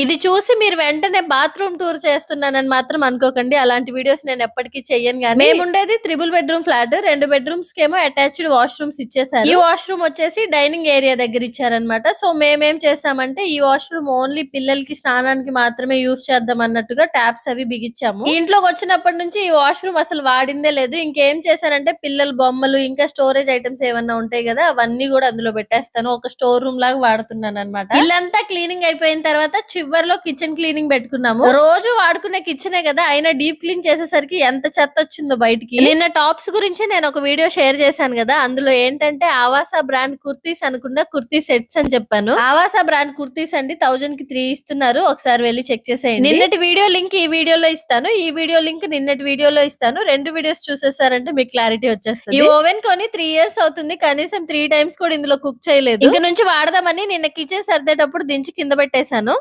ఇది చూసి మీరు వెంటనే బాత్రూమ్ టూర్ చేస్తున్నానని మాత్రం అనుకోకండి. అలాంటి వీడియోస్ నేను ఎప్పటికీ చెయ్యను కానీ మేముండేది త్రిబుల్ బెడ్రూమ్ ఫ్లాట్ రెండు బెడ్రూమ్స్ కేమో అటాచ్డ్ వాష్రూమ్స్ ఇచ్చేసారు ఈ వాష్రూమ్ వచ్చేసి డైనింగ్ ఏరియా దగ్గర ఇచ్చారనమాట సో మేమేం చేసామంటే ఈ వాష్రూమ్ ఓన్లీ పిల్లలకి స్నానానికి మాత్రమే యూస్ చేద్దాం అన్నట్టుగా ట్యాప్స్ అవి బిగించాము. ఇంట్లోకి వచ్చినప్పటి నుంచి ఈ వాష్రూమ్ అసలు వాడిందే లేదు. ఇంకేం చేశారంటే పిల్లల బొమ్మలు ఇంకా స్టోరేజ్ ఐటమ్స్ ఏమన్నా ఉంటాయి కదా అవన్నీ కూడా అందులో పెట్టేస్తాను. ఒక స్టోర్ రూమ్ లాగా వాడుతున్నాను అనమాట ఇల్లంతా క్లీనింగ్ అయిపోయిన తర్వాత చివర్లో కిచెన్ క్లీనింగ్ పెట్టుకున్నాము. రోజు వాడుకునే కిచెనే కదా అయినా డీప్ క్లీన్ చేసేసరికి ఎంత చెత్త వచ్చిందో బయటికి. నిన్న టాప్స్ గురించి నేను ఒక వీడియో షేర్ చేశాను కదా అందులో ఏంటంటే ఆవాసా బ్రాండ్ కుర్తీస్ అనుకున్న కుర్తీ సెట్స్ అని చెప్పాను. ఆవాసా బ్రాండ్ కుర్తీస్ అండి థౌజండ్కి త్రీ ఇస్తున్నారు ఒకసారి వెళ్ళి చెక్ చేసేయండి. నిన్నటి వీడియో లింక్ ఈ వీడియోలో ఇస్తాను ఈ వీడియో లింక్ నిన్నటి వీడియోలో ఇస్తాను రెండు వీడియోస్ చూసేసారంటే మీకు క్లారిటీ వచ్చేస్తుంది. ఈ ఓవెన్ కొని త్రీ ఇయర్స్ అవుతుంది కనీసం త్రీ టైమ్స్ కూడా ఇందులో కుక్ చేయలేదు. ఇంక నుంచి వాడదామని నిన్న కిచెన్ సర్దేటప్పుడు దించి కింద పెట్టేశాను.